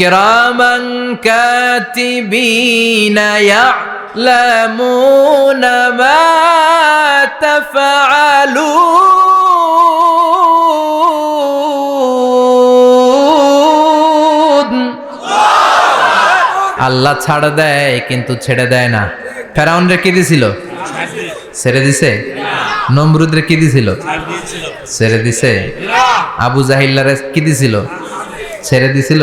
كراما كاتبين يعلمون ما تفعلون আল্লাহ ছাড় দেয় কিন্তু ছেড়ে দেয় না ফেরাউন রে কি দিছিল ছেড়ে দিছে নমরুদ রে কি দিছিল ছেড়ে দিছে আবু জাহিল্লারে কি দিছিল ছেড়ে দিছিল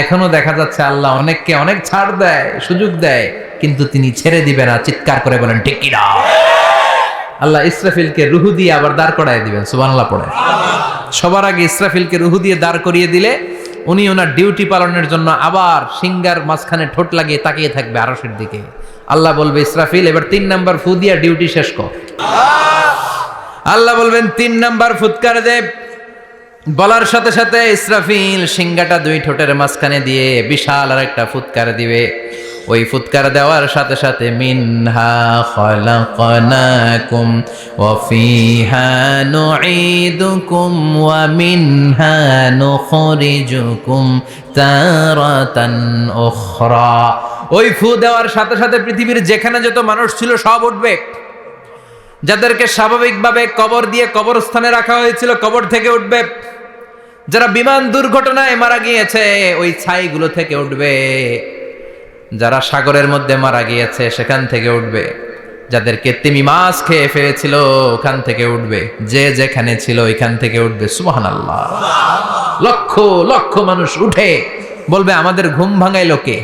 এখনও দেখা যাচ্ছে আল্লাহ অনেককে অনেক ছাড় দেয়, সুযোগ দেয়, কিন্তু তিনি ছেড়ে দিবে না, চিৎকার করে বলেন কিনা আল্লাহ ইসরাফিলকে রুহু দিয়ে আবার দাঁড় করায় দিবেন, সুবহানাল্লাহ পড়ে। সবার আগে ইসরাফিলকে রুহু দিয়ে দাঁড় করিয়ে দিলে উনি ওনার ডিউটি পালনের জন্য আবার সিঙ্গার মাঝখানে ঠোঁট লাগিয়ে তাকিয়ে থাকবে আরশের দিকে। আল্লাহ বলবে, ইসরাফিল, এবার তিন নাম্বার ফু দিয়া ডিউটি শেষ কর। আল্লাহ বলবেন, তিন নাম্বার ফুৎকার দে। বলার সাথে সাথে ইসরাফিল সিঙ্গাটা দুই ঠোঁটের মাঝখানে দিয়ে বিশাল আর একটা ফুৎকার দিবে। ওই ফুৎকার দেওয়ার সাথে সাথে ওয়া ওই ফু দেওয়ার সাথে সাথে পৃথিবীর যেখানে যত মানুষ ছিল সব উঠবে। যাদেরকে স্বাভাবিকভাবে কবর দিয়ে কবরস্থানে রাখা হয়েছিল, কবর থেকে উঠবে। যারা বিমান দুর্ঘটনায় মারা গিয়েছে, ওই ছাইগুলো থেকে উঠবে। যারা সাগরের মধ্যে মারা গিয়েছে, সেখান থেকে উঠবে। যাদেরকে তিমি মাছ খেয়ে ফেলেছিল, ওখান থেকে উঠবে। যে যেখানে ছিল, ওইখান থেকে উঠবে। সুবহান আল্লাহ লক্ষ লক্ষ মানুষ উঠে। বলবে, আমাদের ঘুম ভাঙাই লোকে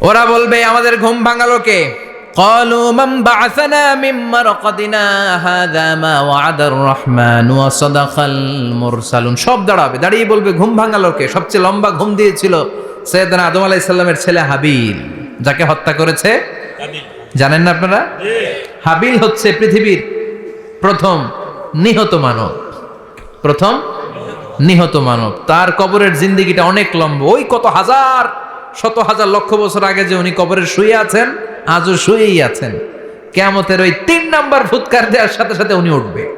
ওরা বলবে, আমাদের ঘুম ভাঙালো কে? قالوا من بعثنا من مرقدنا هذا ما وعد الرحمن وصدق المرسلون সব দাঁড়াবে দাঁড়িয়ে বলবে ঘুম ভাঙালো কে সবচেয়ে লম্বা ঘুম দিয়েছিল সৈয়দনা আদম আলাইহিস সালামের ছেলে হাবিল যাকে হত্যা করেছে জানেন না আপনারা হাবিল হচ্ছে পৃথিবীর প্রথম নিহত মানব প্রথম নিহত মানব তার কবরের জিন্দিগিটা অনেক লম্বা ওই কত হাজার শত হাজার লক্ষ বছর আগে যে উনি কবরে শুয়ে আছেন আজও শুয়েই আছেন। কেমতের ওই তিন নাম্বার ফুৎকার দেওয়ার সাথে সাথে উনি উঠবে।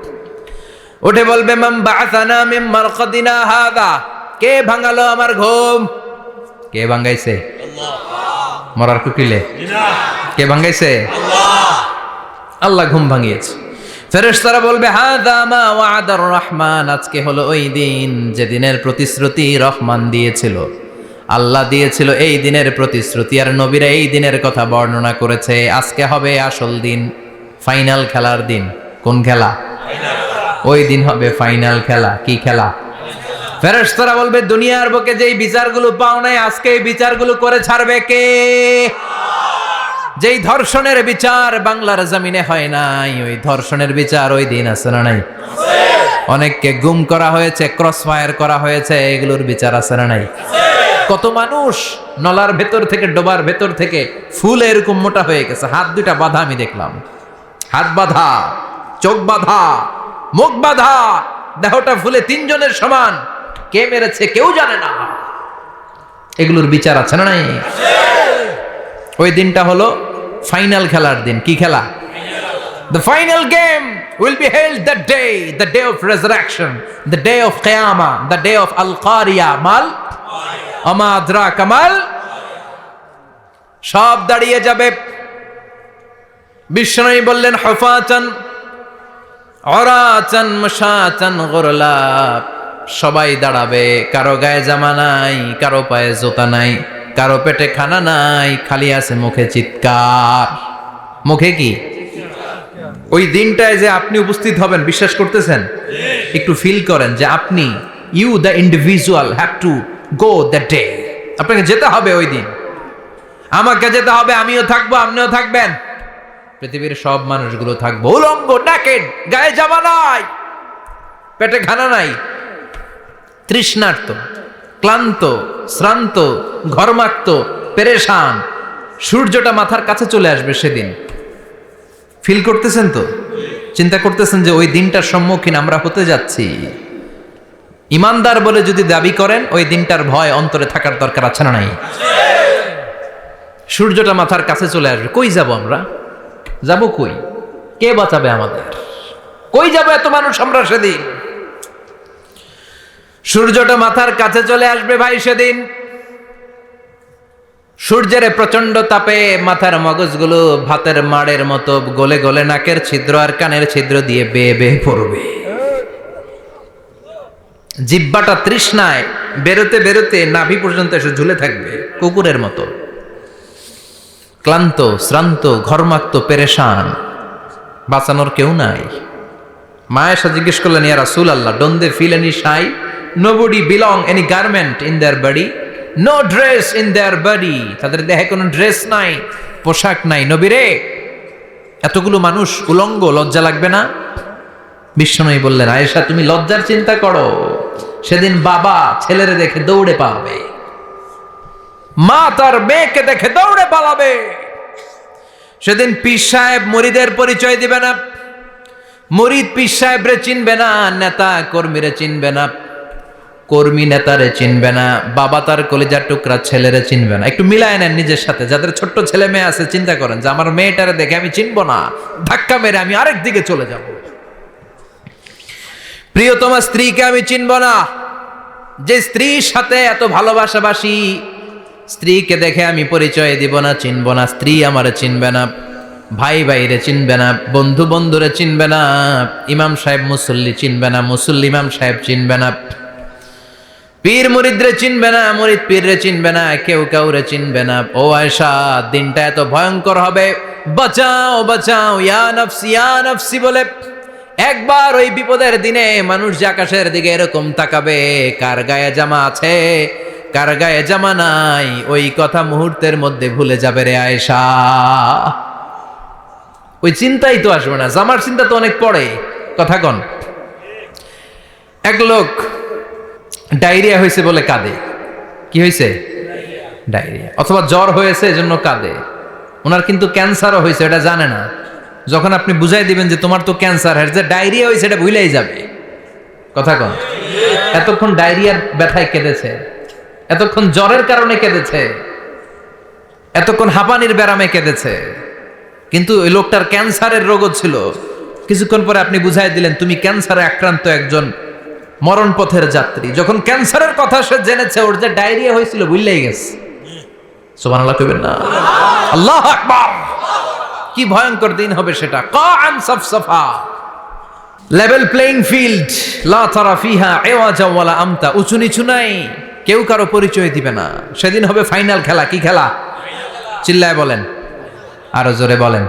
উঠে বলবে মাম বাসানা মিম মারকাদিনা হাদা? কে ভাঙালো আমার ঘুম? কে ভাঙাইছে? মরার কুকিলে। কে ভাঙাইছে? আল্লাহ। ঘুম ভাঙিয়েছে। ফেরেশতারা বলবে হাদা মা ওয়াদার রহমান। আজকে হলো ওই দিন যে দিনের প্রতিশ্রুতি রহমান দিয়েছিল। আল্লাহ দিয়েছিল এই দিনের প্রতিশ্রুতি আর নবীরা এই দিনের কথা বর্ণনা করেছে। আজকে হবে আসল দিন, ফাইনাল খেলার দিন। কোন খেলা? ওই দিন হবে ফাইনাল খেলা। কি খেলা? ফেরেশতারা বলবে, দুনিয়ার বুকে যেই বিচারগুলো পাও নাই, আজকে এই বিচারগুলো করে ছাড়বে কে? যেই ধর্ষণের বিচার বাংলার জমিনে হয় নাই, ওই ধর্ষণের বিচার ওই দিন আছে না নাই? অনেককে গুম করা হয়েছে ক্রস ফায়ার করা হয়েছে, এগুলোর বিচার আছে না নাই? কত মানুষ নলার ভেতর থেকে ডোবার ভেতর থেকে ফুল এরকম মোটা হয়ে গেছে। হাত দুইটা বাধা আমি দেখলাম। হাত বাঁধা চোখ বাঁধা মুখ বাঁধা দেহটা ফুলে তিনজনের সমান। কে মেরেছে কেউ জানে না। এগুলোর বিচার আছে না নাই? ওই দিনটা হলো ফাইনাল খেলার দিন। কি খেলা? The final game will be held that day, the day of resurrection, the day of Qiyamah, the day of Al-Qariya. Mal? Amadra Kamal. সব দাঁড়িয়ে যাবে। বিষ্ণু বললেন হফাচান অরাচান মশাচান গোরলা। সবাই দাঁড়াবে। কারও গায়ে জামা নাই কারও পায়ে জোতা নাই কারও পেটে খানা নাই খালি আছে মুখে চিৎকার। মুখে কি? ওই দিনটায় যে আপনি উপস্থিত হবেন বিশ্বাস করতেছেন? একটু ফিল করেন যে আপনি you the individual have to go the day আপনাকে যেতে হবে ওই দিন। আমাকে যেতে হবে, আমিও থাকব, আপনিও থাকবেন। পৃথিবীর সব মানুষগুলো থাকব। উলঙ্গ নাকেড গায়ে জামা নাই, পেটে খানা নাই। তৃষ্ণার্ত, ক্লান্ত, শ্রান্ত, ঘরমাক্ত, পেরেশান। সূর্যটা মাথার কাছে চলে আসবে সেদিন। ফিল করতেছেন তো? চিন্তা করতেছেন যে ওই দিনটার সম্মুখীন আমরা হতে যাচ্ছি। ইমানদার বলে যদি দাবি করেন, ওই দিনটার ভয় অন্তরে থাকার দরকার আছে না নাই? সূর্যটা মাথার কাছে চলে আসবে। কই যাব আমরা? যাব কই? কে বাঁচাবে আমাদের? কই যাব এত মানুষ আমরা সেদিন? সূর্যটা মাথার কাছে চলে আসবে ভাই সেদিন। সূর্যের প্রচণ্ড তাপে মাথার মগজগুলো ভাতের মাড়ের মতো গলে গলে নাকের ছিদ্র আর কানের ছিদ্র দিয়ে বেয়ে বেয়ে পড়বে। জিব্বাটা তৃষ্ণায় বেরোতে বেরোতে নাভি পর্যন্ত এসে ঝুলে থাকবে, কুকুরের মতো। ক্লান্ত, শ্রান্ত, ঘর্মাক্ত, পেরেশান, বাঁচানোর কেউ নাই। মায়েশা জিজ্ঞেস করলেন, ইয়া রাসূল আল্লাহ don't they feel any shy no body belong any garment in their body no dress in their body তাদের দেহে কোনো ড্রেস নাই, পোশাক নাই, নবীরে? এতগুলো মানুষ উলঙ্গ, লজ্জা লাগবে না? বিশ্বনয়ী বললেন, আয়েশা, তুমি লজ্জার চিন্তা করো। সেদিন বাবা ছেলেরে দেখে দৌড়ে পালাবে। মা তার মেয়েকে দেখে দৌড়ে পালাবে। সেদিন পীর সাহেব মরিদের পরিচয় দিবে না। মরিদ পীর সাহেবরে চিনবে না, নেতা কর্মীরে চিনবে না, কর্মী নেতারে চিনবে না, বাবা তার কলিজার টুকরা ছেলেরে চিনবে না। একটু মিলায় নেন নিজের সাথে, যাদের ছোট্ট ছেলে মেয়ে আছে, চিন্তা করেন যে আমার মেয়েটারে দেখে আমি চিনবো না। ধাক্কা মেরে আমি আরেক দিকে চলে যাব। প্রিয়তমা স্ত্রীকে আমি চিনব না। যে স্ত্রীর সাথে এত ভালোবাসাবাসি, স্ত্রীকে দেখে আমি পরিচয় দিব না, চিনব না। স্ত্রী আমারে চিনবে না, ভাই ভাইরে চিনবে না, বন্ধু বন্ধুরে চিনবে না, ইমাম সাহেব মুসল্লি চিনবে না, মুসল্লি ইমাম সাহেব চিনবে না। পীর মুরিদরে চিনবে না, মুরিদ পীররে চিনবে না, কেউ কাউরে চিনবে না। ও আয়সা দিনটা এত ভয়ঙ্কর হবে। বাঁচাও বাঁচাও, ইয়া নফসি, ইয়া বলে একবার ওই বিপদের দিনে মানুষ যে আকাশের দিকে এরকম তাকাবে, কার গায়ে জামা আছে, কার গায়ে জামা নাই, ওই কথা মুহূর্তের মধ্যে ভুলে যাবে রে আয়েশা। ওই চিন্তাই তো আসবে না, জামার চিন্তা তো অনেক পরে কথা কন। এক লোক ডায়রিয়া হয়েছে বলে কাঁদে। কি হয়েছে? ডায়রিয়া। অথবা জ্বর হয়েছে এজন্য কাঁদে। ওনার কিন্তু ক্যান্সারও হয়েছে, এটা জানে না। যখন আপনি বুঝাই দিবেন যে তোমার তো ক্যান্সার হয়েছে ডায়রিয়া হয়েছে এটা ভুলেই যাবে। কথা কন। এতক্ষণ ডায়রিয়ার ব্যথায় কেঁদেছে। এতক্ষণ জ্বরের কারণে কেঁদেছে। এতক্ষণ হাঁপানির ব্যারামে কেঁদেছে। কিন্তু ওই লোকটার ক্যান্সারের রোগও ছিল। কিছুক্ষণ পরে আপনি বুঝাই দিলেন, তুমি ক্যান্সারে আক্রান্ত একজন মরণ পথের যাত্রী। যখন ক্যান্সারের কথা সে জেনেছে, ওর যে ডায়রিয়া হয়েছিল বুঝলেই গেছে। সোমান আল্লাহ কইবেন না। আল্লাহ আকবার! কি ভয়ঙ্কর দিন হবে সেটা কান সফসফা লেভেল প্লেইং ফিল্ড লা তারা ফিহা এওয়াজা ওয়ালা আমতা উঁচু নিচু নাই কেউ কারো পরিচয় দিবে না সেদিন হবে ফাইনাল খেলা কি খেলা চিল্লায় বলেন আরো জোরে বলেন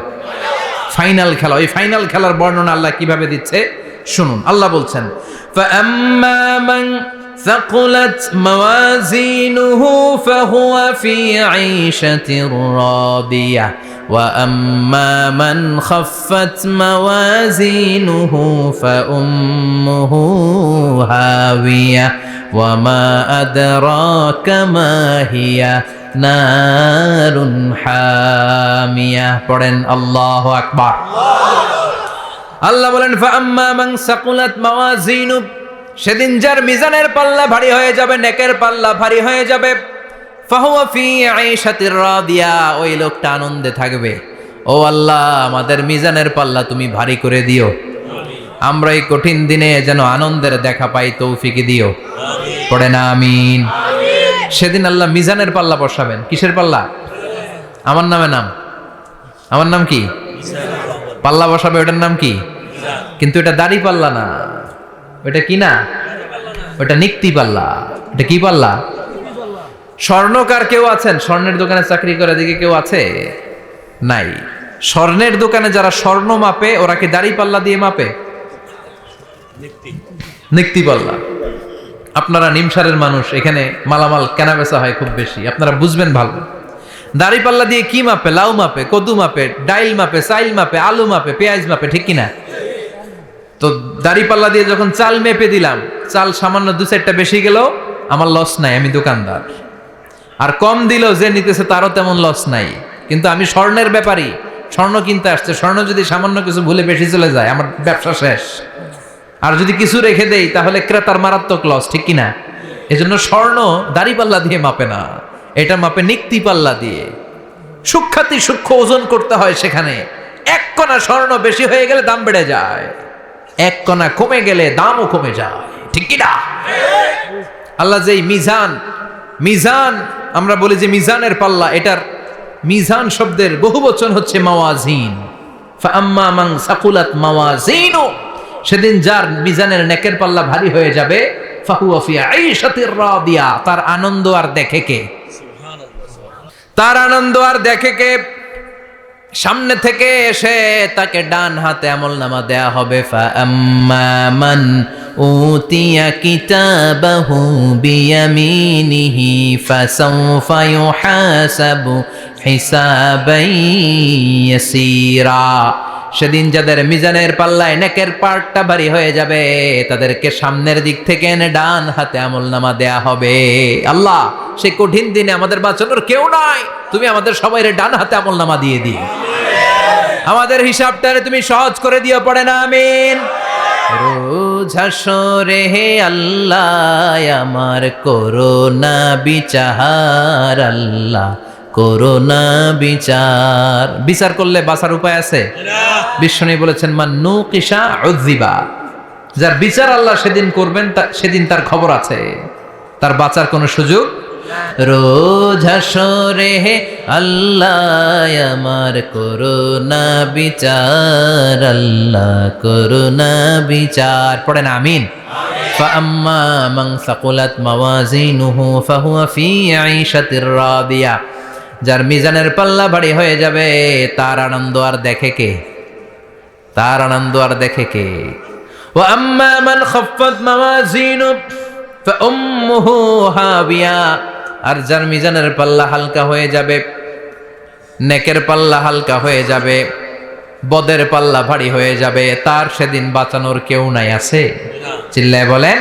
ফাইনাল খেলা ওই ফাইনাল খেলার বর্ণনা আল্লাহ কিভাবে দিচ্ছে শুনুন আল্লাহ বলছেন فأما من ثقلت موازينه فهو في عيشة راضية وأما من خفت موازينه فأمه هاوية وما أدراك ما هي نار حامية পড়েন আল্লাহ আকবার আল্লাহ বলেন ফাম্মা মান সাকুলাত মাওয়াজিনু সেদিন যার মিজানের পাল্লা ভারী হয়ে যাবে নেকের পাল্লা ভারী হয়ে যাবে ওই লোকটা আনন্দে থাকবে। ও আল্লাহ, আমাদের মিজানের পাল্লা তুমি ভারী করে দিও। আমরা এই কঠিন দিনে যেন আনন্দের দেখা পাই, তৌফিক দিও। পড়ে না, আমিন। সেদিন আল্লাহ মিজানের পাল্লা বসাবেন। কিসের পাল্লা? আমার নামে নাম। আমার নাম কি? পাল্লা বসাবে, ওটার নাম কি? কিন্তু এটা দাড়ি পাল্লা না। ওটা কি না? ওটা নিক্তি পাল্লা। এটা কি পাল্লা? স্বর্ণকার কেউ আছেন? স্বর্ণের দোকানে চাকরি করে দিকে কেউ আছে? নাই। স্বর্ণের দোকানে যারা স্বর্ণ মাপে ওরা কি দাড়ি পাল্লা দিয়ে মাপে? নিক্তি পাল্লা। আপনারা নিমসারের মানুষ এখানে মালামাল কেনা বেচা হয় খুব বেশি। আপনারা বুঝবেন ভালো। দাড়ি পাল্লা দিয়ে কি মাপে? লাউ মাপে কদু মাপে ডাইল মাপে চাইল মাপে আলু মাপে পেঁয়াজ মাপে ঠিক কিনা? তো দাড়ি পাল্লা দিয়ে যখন চাল মেপে দিলাম চাল সামান্য দু চারটা বেশি গেল আমার লস নাই আমি দোকানদার। আর কম দিলেও যে নিতেছে তারও তেমন লস নাই। কিন্তু আমি স্বর্ণের ব্যাপারই স্বর্ণ কিনতে আসছে, স্বর্ণ যদি সামান্য কিছু ভুলে বেশি চলে যায়, আমার ব্যবসা শেষ। আর যদি কিছু রেখে দেই, তাহলে ক্রেতার মারাত্মক লস ঠিক কিনা? এজন্য স্বর্ণ দাড়ি পাল্লা দিয়ে মাপে না, এটা মাপে নিক্তি পাল্লা দিয়ে। সূক্ষাতি সূক্ষ্ম ওজন করতে হয় সেখানে। এক কণা স্বর্ণ বেশি হয়ে গেলে দাম বেড়ে যায়। এক কণা কমে গেলে দামও কমে যায়, ঠিক কিনা? আল্লাহ যেই মিজান মিজান আমরা বলি যে মিজানের পাল্লা এটার মিজান শব্দের বহু বচন হচ্ছে মাওয়াজিন। সাকুলাত সেদিন যার মিজানের নেকের পাল্লা ভারী হয়ে যাবে রাদিয়া তার আনন্দ আর দেখে কে? তার আনন্দ আর দেখে কে? সামনে থেকে এসে তাকে ডান হাতে আমল নামা দেয়া হবে। উতিয়া কিতাবাহু বিয়ামিনিহি, ফাসাউফা ইউহাসাবু হিসাবান ইয়াসীরা। সেদিন যাদের মিজানের পাল্লায় নেকের পার্টটা ভারী হয়ে যাবে, তাদেরকে সামনের দিক থেকে এনে ডান হাতে আমল নামা দেয়া হবে। আল্লাহ সে কঠিন দিনে আমাদের বাঁচানোর কেউ নাই। তুমি আমাদের সবাই ডান হাতে আমল নামা দিয়ে দিও। আমাদের হিসাবটারে তুমি সহজ করে দিও, পড়ে না, আমিন। হাসরে হে আল্লাহ, আমার করোনা বিচার, আল্লাহ করোনা বিচার। বিচার করলে বাঁচার উপায় আছে? বিশ্বনী বলেছেন, মান্নু কিসা উজ্জিবা যার বিচার আল্লাহ সেদিন করবেন সেদিন তার খবর আছে। তার বাঁচার কোনো সুযোগ রোজ হাসরে হে আল্লাহ আমার করোনা বিচার আল্লাহ করোনা বিচার পড়েন আমিন فأما من ثقلت موازينه فهو في عيشة راضية যার মিজানের পাল্লা ভারী হয়ে যাবে তার আনন্দ আর দেখে কে তার আনন্দ আর দেখে কে ও আম্মা মান খফফত মাওয়াজিনু ফাউম্মুহু হাবিয়া আর যার মিজানের পাল্লা হালকা হয়ে যাবে নেকের পাল্লা হালকা হয়ে যাবে বদের পাল্লা ভারী হয়ে যাবে তার সেদিন বাঁচানোর কেউ নাই আছে চিল্লায় বলেন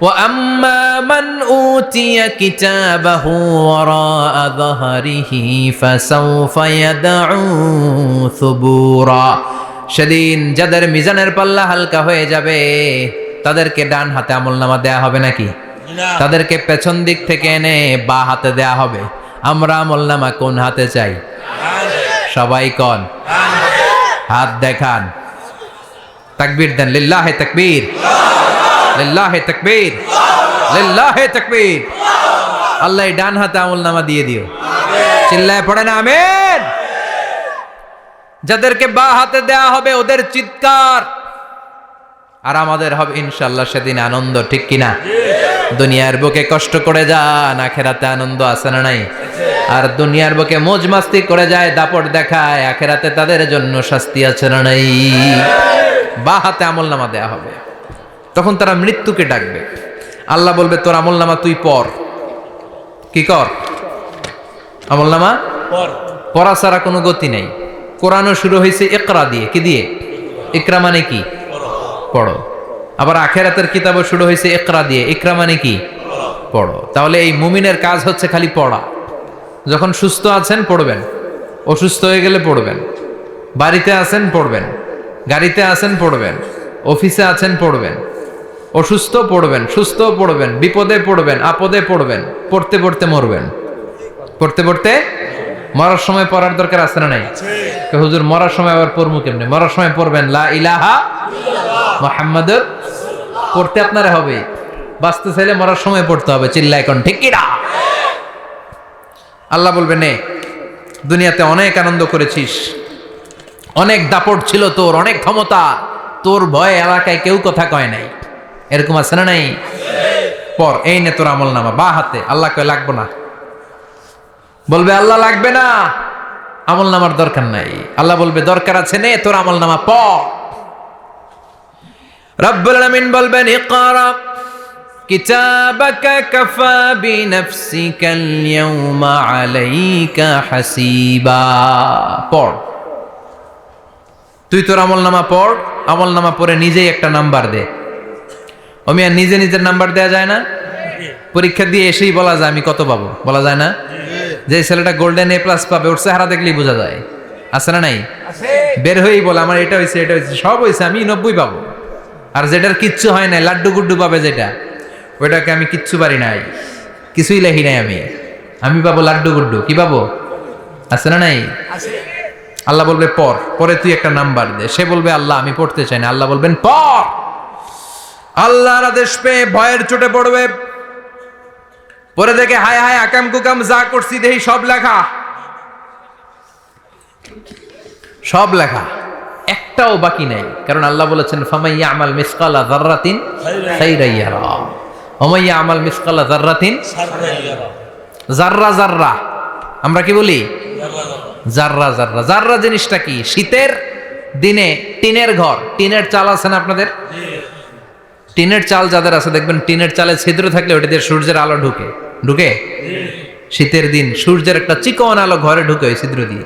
وأما من أوتي كتابه وراء ظهره فسوف يدعو ثبورا সেদিন যাদের মিজানের পাল্লা হালকা হয়ে যাবে তাদেরকে ডান হাতে আমল নামা দেয়া হবে নাকি তাদেরকে পেছন দিক থেকে এনে বা হাতে দেয়া হবে। আমরা আমল নামা কোন হাতে চাই? সবাই কন। হাত দেখান। তাকবীর দেন। লিল্লাহে তাকবীর। লিল্লাহে তাকবীর। লিল্লাহে তাকবীর। আল্লাহ ডান হাতে আমল নামা দিয়ে দিও। চিল্লায় পড়ে না, আমেন। যাদেরকে বা হাতে দেয়া হবে, ওদের চিৎকার। আর আমাদের হবে ইনশাল্লাহ সেদিন আনন্দ, ঠিক কিনা? দুনিয়ার বুকে কষ্ট করে যান আখেরাতে আনন্দ আছে না নাই? আর দুনিয়ার বুকে মোজ মাস্তি করে যায় দাপট দেখায় আখেরাতে তাদের জন্য শাস্তি আছে না নাই? বা হাতে আমল নামা দেয়া হবে। তখন তারা মৃত্যুকে ডাকবে। আল্লাহ বলবে তোর আমল নামা তুই পর। কি কর? আমল নামা? পড়া ছাড়া কোনো গতি নেই। কোরআনও শুরু হয়েছে একরা দিয়ে। কি দিয়ে? একরা মানে কি? পড়ো। আবার আখেরাতের কিতাবও শুরু হয়েছে একরা দিয়ে। একরা মানে কি? পড়ো। তাহলে এই মুমিনের কাজ হচ্ছে খালি পড়া। যখন সুস্থ আছেন, পড়বেন। অসুস্থ হয়ে গেলে পড়বেন। বাড়িতে আছেন, পড়বেন। গাড়িতে আছেন, পড়বেন। অফিসে আছেন, পড়বেন। অসুস্থ, পড়বেন। সুস্থ, পড়বেন। বিপদে পড়বেন, আপদে পড়বেন। পড়তে পড়তে মরবেন। পড়তে পড়তে মরার সময় পড়ার দরকার আছে না নাই? হুজুর, মরার সময় আবার পড়ব কেমনে? মরার সময় পড়বেন, লা ইলাহা মোহাম্মদুর পড়তে আপনারা হবে। বাঁচতে চাইলে মরার সময় পড়তে হবে, চিল্লা এখন, ঠিক আল্লাহ বলবে, নে, দুনিয়াতে অনেক আনন্দ করেছিস। অনেক দাপট ছিল তোর, অনেক ক্ষমতা। তোর ভয়ে এলাকায় কেউ কথা কয় নাই। এরকম আছে না নাই? পর এই নে তোর আমল নামা বা হাতে, আল্লাহ কয়, লাগবো না। বলবে, আল্লাহ লাগবে না। আমল নামার দরকার নাই। আল্লাহ বলবে, দরকার আছে, নে, তোর আমল নামা প রব্বুল আলামিন বলবেন ইকরা কিতাবাকা কাফা বিনফসিকা আল-ইয়াওমা আলাইকা হাসিবা। পড়। তুই তোর আমল নামা পড় আমল নামা পড়ে নিজেই একটা নাম্বার দে। আর নিজে নিজের নাম্বার দেয়া যায় না? পরীক্ষা দিয়ে এসেই বলা যায় আমি কত পাবো? বলা যায় না? যে ছেলেটা গোল্ডেন এ প্লাস পাবে ওর চেহারা দেখলেই বোঝা যায়। আছে না নাই? বের হয়েই বলে আমার এটা হয়েছে এটা হয়েছে সব হয়েছে আমি নব্বই পাবো। আর যেটার কিচ্ছু হয় নাই লাড্ডু গুড্ডু পাবে যেটা ওইটাকে আমি কিচ্ছু পারি নাই। কিছুই লেখি নাই আমি। আমি পাবো লাড্ডু গুড্ডু। কি পাবো? আছে না নাই? আল্লাহ বলবে পর পরে তুই একটা নাম্বার দে। সে বলবে আল্লাহ আমি পড়তে চাই না। আল্লাহ বলবেন পর আল্লাহর আদেশ পেয়ে ভয়ের চোটে পড়বে। পরে দেখে হায় হায় আকাম কুকাম যা করছি দেখি সব লেখা। সব লেখা। একটাও বাকি নাই। কারণ আল্লাহ বলেছেন ফামাইয়া আমাল মিসকালা যাররাতিন খাইরান ইয়ারা। ওমাইয়া আমাল মিসকালা যাররাতিন জাররা জাররা আমরা কি বলি? জাররা জাররা জাররা জিনিসটা কি? শীতের দিনে টিনের ঘর। টিনের চাল আছে না আপনাদের? টিনের চাল যাদের আছে, দেখবেন টিনের চালে ছিদ্র থাকলে ওটা দিয়ে সূর্যের আলো ঢুকে। ঢুকে? শীতের দিন সূর্যের একটা চিকন আলো ঘরে ঢুকে ওই ছিদ্র দিয়ে।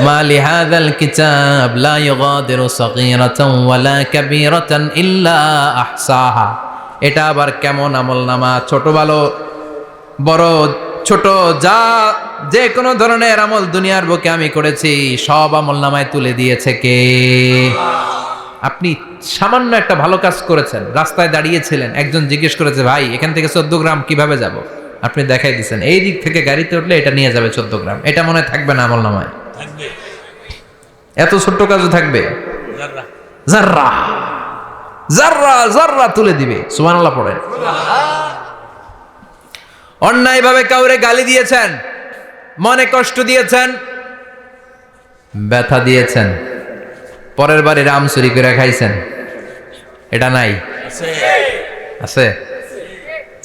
ما لهذا الكتاب لا يغادر صغيرة ولا كبيرة إلا أحصاها এটা আবার কেমন আমল নামা ছোট ভালো বড় ছোট যা যে কোনো ধরনের আমল দুনিয়ার বুকে আমি করেছি সব আমল নামায় তুলে দিয়েছে কে আপনি সামান্য একটা ভালো কাজ করেছেন রাস্তায় দাঁড়িয়েছিলেন একজন জিজ্ঞেস করেছে ভাই এখান থেকে চোদ্দ গ্রাম কিভাবে যাব আপনি দেখাই দিচ্ছেন এই দিক থেকে গাড়িতে উঠলে এটা নিয়ে যাবে চোদ্দ গ্রাম এটা মনে হয় থাকবে না আমল নামায় এত ছোট্ট কাজও থাকবে? জাররা জাররা জাররা তুলে দিবে। সুবহানাল্লাহ পড়ে অন্যায়ভাবে কাউরে গালি দিয়েছেন মনে কষ্ট দিয়েছেন ব্যথা দিয়েছেন পরের বারে রাম চুরি করে খাইছেন। এটা নাই। আছে।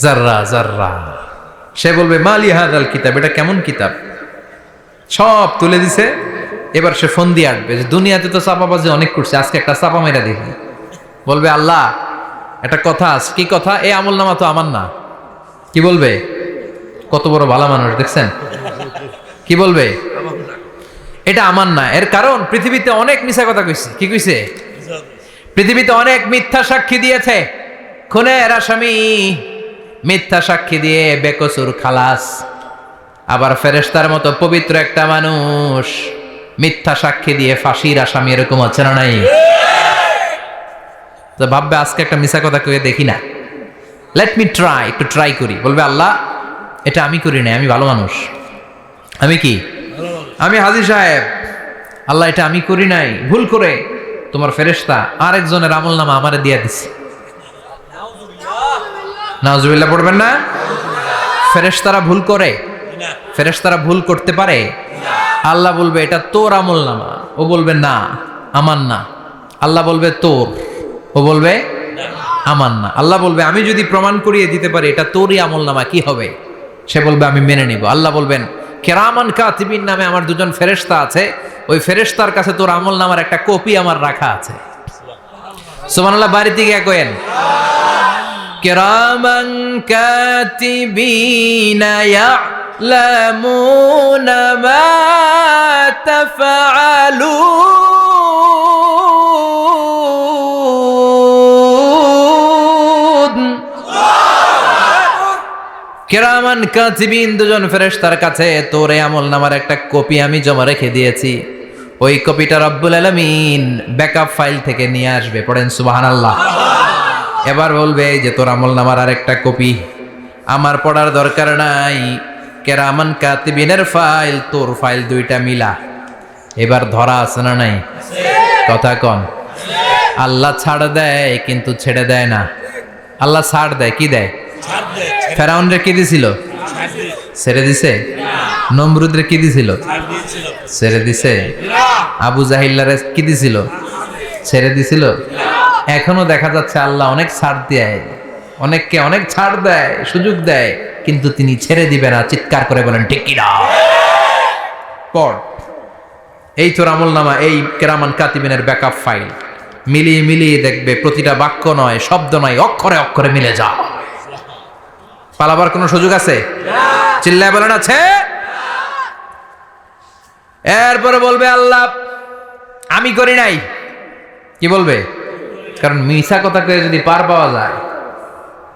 জাররা জাররা সে বলবে মালি হাদাল কিতাব। এটা কেমন কিতাব? সব তুলে দিছে। এবার সে ফোন দিয়ে আসবে যে, দুনিয়াতে তো চাপাবাজি অনেক করছে, আজকে একটা চাপা মেরা দেখি। বলবে, আল্লাহ, একটা কথা আছে। কি কথা? এই আমল নামা তো আমার না। কি বলবে? কত বড় ভালো মানুষ, দেখছেন? কি বলবে? এটা আমার না। এর কারণ, পৃথিবীতে অনেক মিশা কথা কইছে। কি কইছে? পৃথিবীতে অনেক মিথ্যা সাক্ষী দিয়েছে। খুনের আসামি মিথ্যা সাক্ষী দিয়ে বেকসুর খালাস। আবার ফেরেশতার মতো পবিত্র একটা মানুষ। মিথ্যা সাক্ষী দিয়ে ফাঁসির আসামি এরকম আছে না নাই? তো ভাববে আজকে একটা মিশা কথা কয়ে দেখি না। লেট মি ট্রাই একটু ট্রাই করি। বলবে, আল্লাহ, এটা আমি করি না আমি ভালো মানুষ। আমি কি? আমি হাজি সাহেব। আল্লাহ, এটা আমি করি নাই। ভুল করে তোমার ফেরেশতা আরেকজনের আমল নামা আমারে দিয়ে দিছে। নাজুবিল্লাহ পড়বেন না? ফেরেশতারা ভুল করে। ফেরেশতারা ভুল করতে পারে? আল্লাহ বলবে, এটা তোর আমল নামা। ও বলবে, না, আমার না। আল্লাহ বলবে, তোর। ও বলবে, আমার না। আল্লাহ বলবে, আমি যদি প্রমাণ করিয়ে দিতে পারি, এটা তোরই আমল নামা, কি হবে? সে বলবে, আমি মেনে নিব। আল্লাহ বলবেন, কেরামান কাতিবিন নামে আমার দুজন ফেরেশতা আছে। ওই ফেরেশতার কাছে তোর আমল নামার একটা কপি আমার রাখা আছে। সুবহানাল্লাহ বাড়িতে গিয়ে কয়েন কেরামান কাতিবিনা يعلمون ما تفعلون কেরামান কাতিবিন দুজন ফেরেশতার কাছে তোর এই আমল নামার একটা কপি আমি জমা রেখে দিয়েছি ওই কপিটা রব্বুল আলামিন ব্যাকআপ ফাইল থেকে নিয়ে আসবে পড়েন সুবহানাল্লাহ এবার বলবে এই যে তোর আমল নামার আরেকটা কপি আমার পড়ার দরকার নাই কেরামান কাতিবিনের ফাইল, তোর ফাইল দুইটা মিলা। এবার ধরা আছে না নাই? কথা কন। আল্লাহ ছাড় দেয়, কিন্তু ছেড়ে দেয় না। আল্লাহ ছাড় দেয়, কি দেয়? ফেরাউন রে কি দিছিল? ছেড়ে দিছে? নমরুদ রে কি দিছিল? ছেড়ে দিছে? আবু জাহিল্লারে কি দিছিল? ছেড়ে দিছিল? এখনও দেখা যাচ্ছে আল্লাহ অনেক ছাড় দেয়। অনেককে অনেক ছাড় দেয়, সুযোগ দেয়। কিন্তু তিনি ছেড়ে দিবে না, চিৎকার করে বলেন, ঠিক কিনা? পড়। এই তোর আমল নামা, এই কেরামান কাতিবিনের ব্যাকআপ ফাইল মিলিয়ে মিলিয়ে দেখবে, প্রতিটা বাক্য নয়, শব্দ নয়, অক্ষরে অক্ষরে মিলে যা। পালাবার কোনো সুযোগ আছে? চিল্লায় বলেন, আছে? এরপরে বলবে, আল্লাহ, আমি করি নাই। কি বলবে? কারণ মিশা কথাকে যদি পার পাওয়া যায়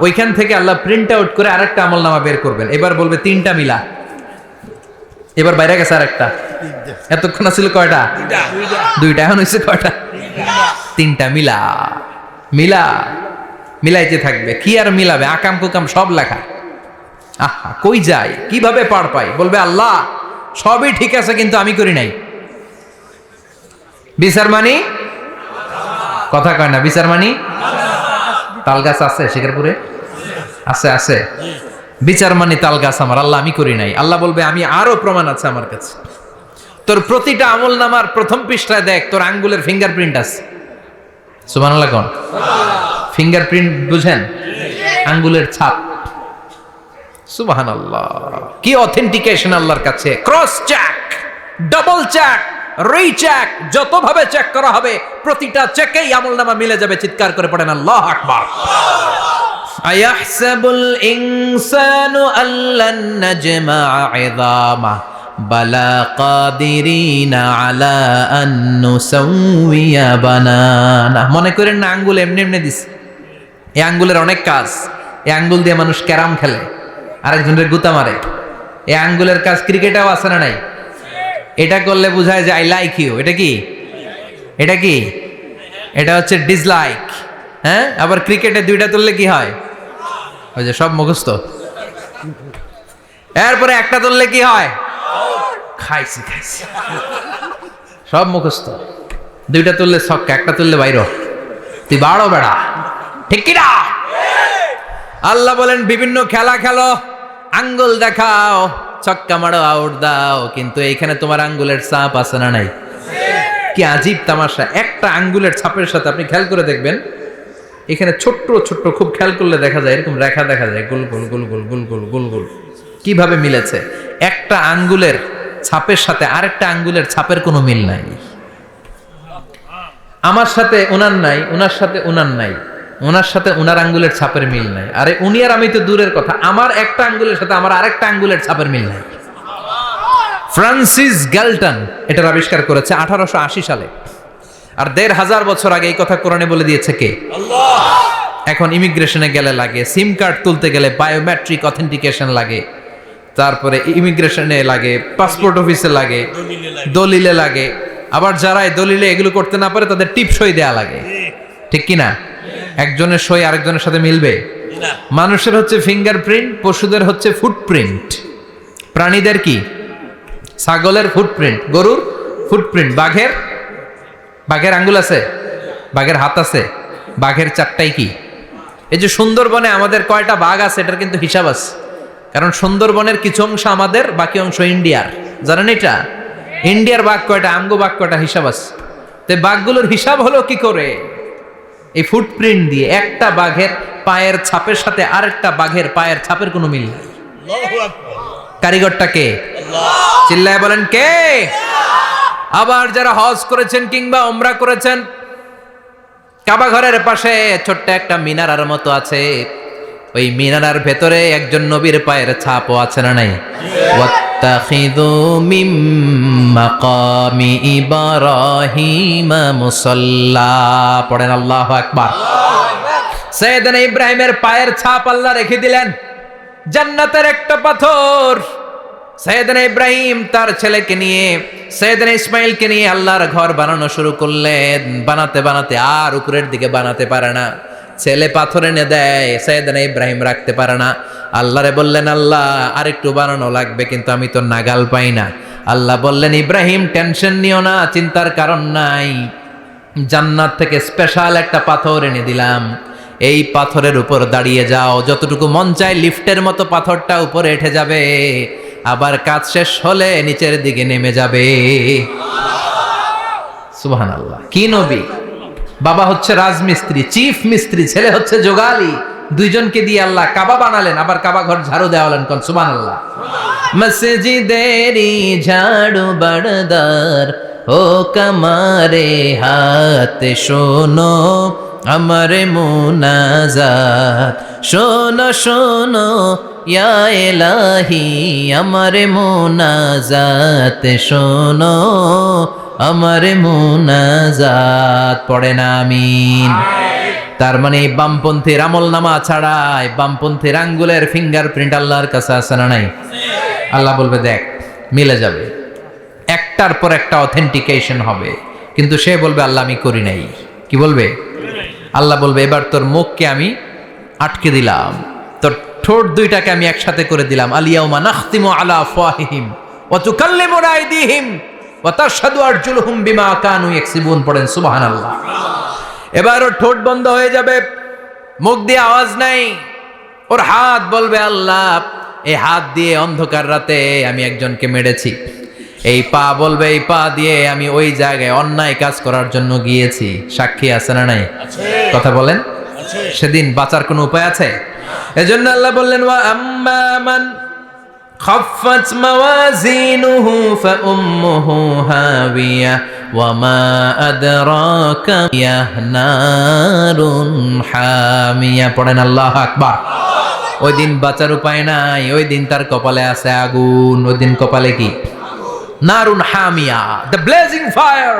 ওইখান থেকে আল্লাহ প্রিন্ট আউট করে আরেকটা আমল নামা বের করবেন। এবার বলবে তিনটা মিলা। এবার বাইরে গেছে আরেকটা। এতক্ষণ ছিল কয়টা? দুইটা। এখন হয়েছে কয়টা? তিনটা মিলা। মিলা। মিলাইতে থাকবে। কি আর মিলাবে? আকাম কুকাম সব লেখা। আহা, কই যায়? কীভাবে পার পাই? বলবে, আল্লাহ, সবই ঠিক আছে, কিন্তু আমি করি নাই। বিচার মানি? কথা কয় না, বিচার মানি? তাল গাছ আছে শিকারপুরে? আছে আছে। বিচার মানে তাল গাছ আমার, আল্লাহ আমি করি নাই। আল্লাহ বলবে, আমি আরও প্রমাণ আছে আমার কাছে। তোর প্রতিটা আমল নামার প্রথম পৃষ্ঠায় দেখ, তোর আঙ্গুলের ফিঙ্গারপ্রিন্ট আছে। সুমান আল্লাহ কোন? ফিঙ্গারপ্রিন্ট বুঝেন? আঙ্গুলের ছাপ। সুবাহান আল্লাহ কি অথেন্টিকেশন আল্লাহর কাছে? Cross check double check recheck যতভাবে চেক করা হবে প্রতিটা চেকেই আমল নামা মিলে যাবে চিৎকার করে পড়েন আল্লাহ আকবার أيحسب الإنسان أن لن نجمع عظامه بلى قادرين على أن نسوي بنانه মনে করেন না আঙ্গুল এমনি এমনি দিস এই আঙ্গুলের অনেক কাজ এই আঙ্গুল দিয়ে মানুষ ক্যারাম খেলে আরেকজনের গুতা মারে এই আঙ্গুলের কাজ ক্রিকেটেও আছে না নাই এটা করলে বোঝায় যে আই লাইক ইউ এটা কি? এটা কি? এটা হচ্ছে ডিসলাইক হ্যাঁ? আবার ক্রিকেটে দুইটা তুললে কি হয়? ওই যে সব মুখস্থ। এরপরে একটা তুললে কি হয়? খাইছি খাইছি। সব মুখস্থ। দুইটা তুললে ছক্কা, একটা তুললে বাইর। তুই বাড়ো বেড়া। ঠিক কিনা? আল্লাহ বলেন, বিভিন্ন খেলা খেলো, আঙ্গুল দেখাও। ছক্কা মারো আউট দাও, কিন্তু এইখানে তোমার আঙ্গুলের চাপ আছে না নাই? কি আজীব তামাশা। একটা আঙ্গুলের ছাপের সাথে আপনি খেয়াল করে দেখবেন, এখানে ছোট্ট ছোট্ট খুব খেয়াল করলে দেখা যায়, এরকম রেখা দেখা যায়, গোল গোল গোল গোল গোল গোল গোল গোল। কীভাবে মিলেছে? একটা আঙ্গুলের ছাপের সাথে আরেকটা আঙ্গুলের ছাপের কোনো মিল নাই। আমার সাথে ওনার নাই, ওনার সাথে ওনার নাই। ওনার সাথে ওনার আঙ্গুলের ছাপের মিল নাই। আরে উনি আর আমি তো দূরের কথা। আমার একটা আঙ্গুলের সাথে আমার আরেকটা আঙ্গুলের ছাপের মিল নাই। ফ্রান্সিস গ্যালটন এটার আবিষ্কার করেছে আঠারোশো আশি সালে। আর দেড় হাজার বছর আগে এই কথা কোরআনে বলে দিয়েছে কে? এখন ইমিগ্রেশনে গেলে লাগে সিম কার্ড তুলতে গেলে বায়োমেট্রিক অথেন্টিকেশন লাগে তারপরে ইমিগ্রেশনে লাগে পাসপোর্ট অফিসে লাগে দলিলে লাগে আবার যারা দলিলে এগুলো করতে না পারে তাদের টিপসই দেয়া লাগে। ঠিক। কি না একজনের সই আরেকজনের সাথে মিলবে? মানুষের হচ্ছে ফিঙ্গারপ্রিন্ট পশুদের হচ্ছে ফুটপ্রিন্ট প্রাণীদের কি? ছাগলের ফুটপ্রিন্ট গরুর ফুটপ্রিন্ট বাঘের? বাঘের আঙ্গুল আছে? বাঘের হাত আছে? বাঘের চারটাই কি? এই যে সুন্দরবনে আমাদের কয়টা বাঘ আছে এটার কিন্তু হিসাব আছে। কারণ সুন্দরবনের কিছু অংশ আমাদের বাকি অংশ ইন্ডিয়ার। জানেন এটা? ইন্ডিয়ার বাঘ কয়টা আমগো বাঘ কয়টা হিসাব আছে। তো বাঘগুলোর হিসাব হলো কি করে? এই ফুটপ্রিন্ট দিয়ে একটা বাঘের পায়ের ছাপের সাথে আরেকটা বাঘের পায়ের ছাপের কোনো মিল নাই। কারিগরটা কে? চিল্লায় বলেন কে? আবার যারা হজ করেছেন কিংবা ওমরা করেছেন কাবা ঘরের পাশে ছোট্ট একটা মিনার মিনারার মতো আছে। ওই মিনারার ভেতরে একজন নবীর পায়ের ছাপও আছে না নাই? পড়েন আল্লাহু আকবার। সৈয়দনা ইব্রাহিমের পায়ের ছাপ আল্লাহ রেখে দিলেন। জান্নাতের একটা পাথর। সৈয়দনা ইব্রাহিম তার ছেলেকে নিয়ে সৈয়দনা ইসমাইলকে নিয়ে আল্লাহর ঘর বানানো শুরু করলেন। বানাতে বানাতে আর উপরের দিকে বানাতে পারে না। ছেলে পাথর এনে দেয়, সৈয়দনা ইব্রাহিম রাখতে পারে না। আল্লাহরে বললেন, আল্লাহ, আরেকটু বানানো লাগবে, কিন্তু আমি তো নাগাল পাই না। আল্লাহ বললেন, ইব্রাহিম, টেনশন নিও না, চিন্তার কারণ নাই। জান্নাত থেকে স্পেশাল একটা পাথর এনে দিলাম। এই পাথরের উপর দাঁড়িয়ে যাও, যতটুকু মন চায় লিফটের মতো পাথরটা উপরে উঠে যাবে। আবার কাজ শেষ হলে নিচের দিকে নেমে যাবে। সুবহান আল্লাহ কি নবী? বাবা হচ্ছে রাজমিস্ত্রি, চিফ মিস্ত্রি, ছেলে হচ্ছে যোগালি দুইজনকে দিয়ে আল্লাহ কাবা বানালেন, আবার কাবা ঘর ঝাড়ু দেওয়ালেন কোন? সুবান আল্লাহ মসজিদেরি ঝাড়ু বড়দার ও কমারে হাত শোনো আমার মুনাজাত। শোনো শোনো, ইয়া এলাহি, আমার মুনাজাত শোনো। আমার মুনাজাত। পড়ে না, আমিন। তার মানে বামপন্থীর আমল নামা ছাড়াই বামপন্থীর আঙ্গুলের ফিঙ্গারপ্রিন্ট আল্লাহর কাছে আছে না নাই? আল্লাহ বলবে, দেখ, মিলে যাবে। একটার পর একটা অথেন্টিকেশন হবে। কিন্তু সে বলবে, আল্লাহ, আমি করি নাই। কি বলবে? আল্লাহ বলবে, এবার তোর মুখকে আমি আটকে দিলাম। তোর ঠোঁট দুইটাকে আমি একসাথে করে দিলাম। আলিয়াউমা নাখতিমু আলা আফওয়াহিহিম ওয়া তুকাল্লিমুনা আইদিহিম ওয়া তাশহাদু আরজুলুহুম বিমা কানু ইয়াকসিবুন পড়েন সুবহানাল্লাহ। এবার ওর ঠোঁট বন্ধ হয়ে যাবে মুখ দিয়ে আওয়াজ নাই। ওর হাত বলবে আল্লাহ এই হাত দিয়ে অন্ধকার রাতে আমি একজনকে মেরেছি। এই পা বলবে এই পা দিয়ে আমি ওই জায়গায় অন্যায় কাজ করার জন্য গিয়েছি। সাক্ষী আছে না নাই? কথা বলেন। সেদিন বাঁচার কোনো উপায় আছে? এজন্য আল্লাহ বললেন ওয়া আম্মা মান خفت موازينه فأمه هاوية وما أدراك يا نار حامية পড়েন আল্লাহ আকবার ওই দিন বাঁচার উপায় নাই ওই দিন তার কপালে আছে আগুন ওই দিন কপালে কি নারুন হামিয়া the blazing fire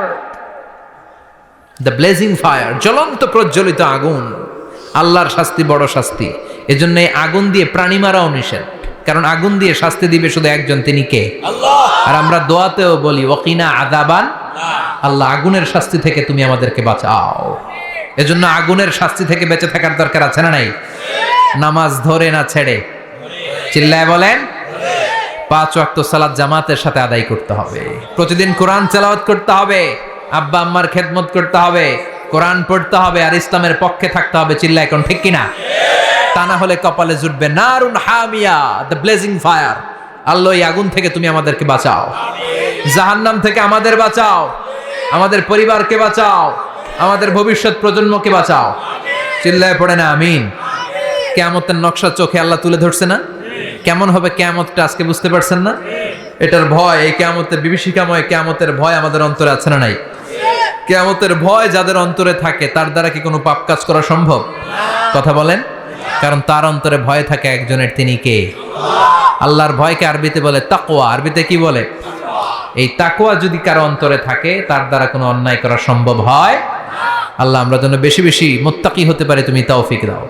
the blazing fire জ্বলন্ত প্রজ্বলিত আগুন আল্লাহর শাস্তি বড় শাস্তি এজন্য এই আগুন দিয়ে প্রাণী মারাও নিষেধ কারণ আগুন দিয়ে শাস্তি দিবে শুধু একজন তিনি কে? আর আমরা দোয়াতেও বলি ওকিনা আদাবান আল্লাহ আগুনের শাস্তি থেকে তুমি আমাদেরকে বাঁচাও। এজন্য আগুনের শাস্তি থেকে বেঁচে থাকার দরকার আছে না নাই? নামাজ ধরে না ছেড়ে? চিল্লায় বলেন পাঁচ ওয়াক্ত সালাদ জামাতের সাথে আদায় করতে হবে। প্রতিদিন কোরআন তেলাওয়াত করতে হবে আব্বা আম্মার খেদমত করতে হবে কোরআন পড়তে হবে আর ইসলামের পক্ষে থাকতে হবে চিল্লা এখন ঠিক কিনা? তা না হলে কপালে জুটবে নারুন হামিয়া দ্য ব্লেজিং ফায়ার আল্লাহ এই আগুন থেকে তুমি আমাদেরকে বাঁচাও। জাহান্নাম থেকে আমাদের বাঁচাও। আমাদের পরিবারকে বাঁচাও। আমাদের ভবিষ্যৎ প্রজন্মকে বাঁচাও। চিল্লায় পড়ে না, আমিন। কেয়ামতের নকশা চোখে আল্লাহ তুলে ধরছে না? কেমন হবে কেয়ামতটা আজকে বুঝতে পারছেন না? এটার ভয়, এই কেয়ামতের বিভীষিকাময় কেয়ামতের ভয় আমাদের অন্তরে আছে না নাই? কেয়ামতের ভয় যাদের অন্তরে থাকে, তার দ্বারা কি কোনো পাপ কাজ করা সম্ভব? কথা বলেন। কারণ তার অন্তরে ভয় থাকে একজনের, তিনি কে? আল্লাহর ভয়কে আরবিতে বলে তাকোয়া আরবিতে কি বলে? এই তাকোয়া যদি কারও অন্তরে থাকে, তার দ্বারা কোনো অন্যায় করা সম্ভব হয় আল্লাহ আমরা যেন বেশি বেশি মোত্তাকি হতে পারে, তুমি তৌফিক দাও।